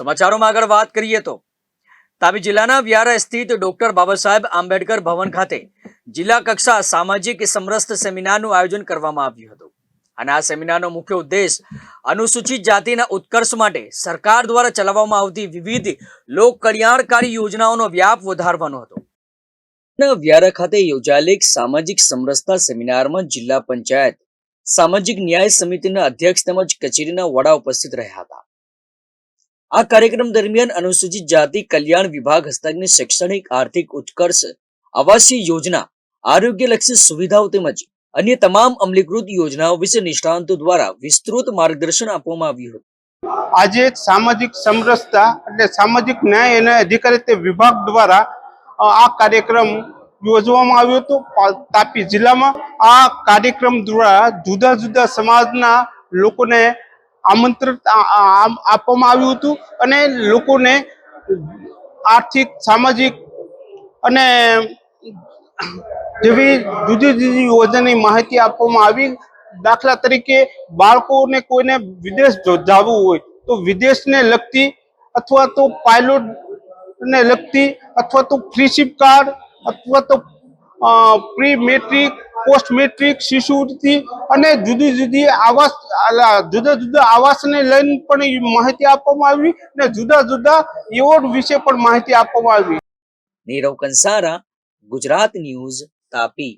સમાચારોમાં આગળ વાત કરીએ તો, તાપી જિલ્લાના વ્યારા સ્થિત ડોક્ટર બાબા સાહેબ આંબેડકર ભવન ખાતે જિલ્લા કક્ષા સામાજિક સમરસ્ત સેમિનારનું આયોજન કરવામાં આવ્યું હતું. અને આ સેમિનારનો મુખ્ય ઉદ્દેશ અનુસૂચિત જાતિના ઉત્કર્ષ માટે સરકાર દ્વારા ચલાવવામાં આવતી વિવિધ લોક કલ્યાણકારી યોજનાઓનો વ્યાપ વધારવાનો હતો. વ્યારા ખાતે યોજાયેલ સામાજિક સમરસતા સેમિનારમાં જિલ્લા પંચાયત, સામાજિક ન્યાય સમિતિના અધ્યક્ષ તેમજ કચેરીના વડા ઉપસ્થિત રહ્યા હતા. આ કાર્યક્રમ દરમિયાન અનુસૂચિત જાતિ કલ્યાણ વિભાગ, હસ્તકની શૈક્ષણિક, આર્થિક ઉત્કર્ષ, આવાસીય યોજના, આરોગ્યલક્ષી સુવિધાઓ તેમજ અન્ય તમામ અમલીકૃત યોજનાઓ વિશે નિષ્ણાંતો દ્વારા વિસ્તૃત માર્ગદર્શન આપવામાં આવ્યું હતું. આજે સામાજિક સમરસતા એટલે સામાજિક ન્યાય અને અધિકારી વિભાગ દ્વારા આ કાર્યક્રમ યોજવામાં આવ્યો હતો. તાપી જિલ્લામાં આ કાર્યક્રમ દ્વારા જુદા જુદા સમાજના લોકોને આમંત્રિત આ- આ- આમ આપવામાં આવ્યું હતું અને લોકોને આર્થિક, સામાજિક અને જેવી જુદી જુદી યોજનાની માહિતી આપવામાં આવી. દાખલા તરીકે બાળકોને કોઈને વિદેશ જવું હોય તો વિદેશને લગતી અથવા તો પાયલોટને લગતી અથવા તો ફ્રીશીપ કાર્ડ અથવા તો પ્રી મેટ્રિક પોસ્ટ મેટ્રિક શિશુવૃત્તિ અને જુદી જુદી આવાસ જુદા જુદા આવાસને લઈને પણ માહિતી આપવામાં આવી અને જુદા જુદા એવોર્ડ વિશે પણ માહિતી આપવામાં આવી. નીરવ કંસારા, ગુજરાત ન્યૂઝ તાપી.